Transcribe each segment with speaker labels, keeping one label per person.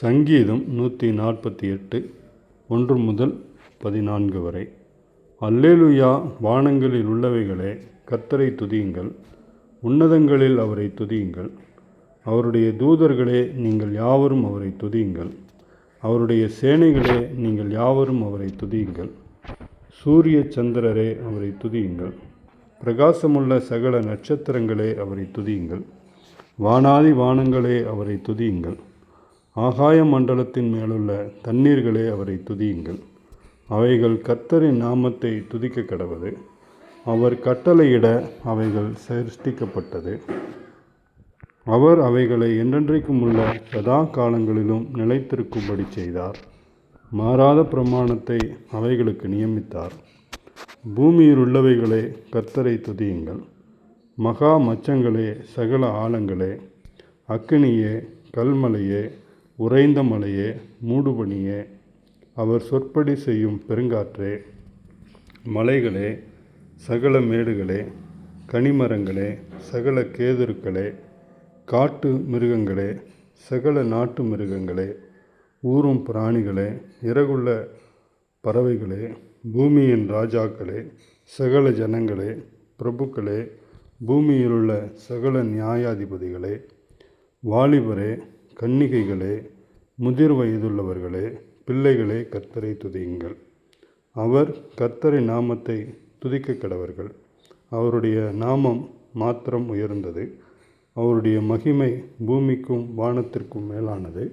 Speaker 1: சங்கீதம் நூற்றி நாற்பத்தி எட்டு ஒன்று முதல் பதினான்கு வரை. அல்லேலுயா வானங்களில் உள்ளவைகளே கத்தரை துதியுங்கள். உன்னதங்களில் அவரை துதியுங்கள். அவருடைய தூதர்களே நீங்கள் யாவரும் அவரை துதியுங்கள். அவருடைய சேனைகளே நீங்கள் யாவரும் அவரை துதியுங்கள். சூரிய சந்திரரே அவரை துதியுங்கள். பிரகாசமுள்ள சகல நட்சத்திரங்களே அவரை துதியுங்கள். வானாதி வானங்களே அவரை துதியுங்கள். ஆகாய மண்டலத்தின் மேலுள்ள தண்ணீர்களே அவரை துதியுங்கள். அவைகள் கர்த்தரின் நாமத்தை துதிக்க கடவது. அவர் கட்டளையிட அவைகள் சிருஷ்டிக்கப்பட்டது. அவர் அவைகளை என்றென்றைக்கும் உள்ள சதா காலங்களிலும் நிலைத்திருக்கும்படி செய்தார். மாறாத பிரமாணத்தை அவைகளுக்கு நியமித்தார். பூமியில் உள்ளவைகளே கர்த்தரை துதியுங்கள். மகா மச்சங்களே சகல ஆழங்களே. அக்கினியே கல்மலையே உறைந்த மலையே மூடுபனியே அவர் சொற்படி செய்யும் பெருங்காற்றே மலைகளே சகல மேடுகளே கனிமரங்களே சகல கேதுருக்களே காட்டு மிருகங்களே சகல நாட்டு மிருகங்களே ஊரும் பிராணிகளே இறகுள்ள பறவைகளே பூமியின் ராஜாக்களே சகல ஜனங்களே பிரபுக்களே பூமியிலுள்ள சகல நியாயாதிபதிகளே வாலிபரே கன்னிகைகளே முதிர் வயதுள்ளவர்களே பிள்ளைகளே கர்த்தரை துதியுங்கள். அவர் கர்த்தரை நாமத்தை துதிக்க கடவர்கள். அவருடைய நாமம் மாத்திரம் உயர்ந்தது. அவருடைய மகிமை பூமிக்கும் வானத்திற்கும் மேலானது.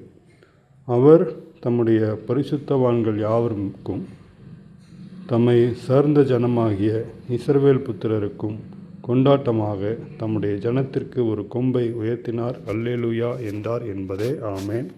Speaker 1: அவர் தம்முடைய பரிசுத்தவான்கள் யாவருக்கும் தம்மை சார்ந்த ஜனமாகிய இஸ்ரவேல் புத்திரருக்கும் கொண்டாட்டமாக தம்முடைய ஜனத்திற்கு ஒரு கொம்பை உயர்த்தினார். அல்லேலுயா என்றார் என்பதே ஆமேன்.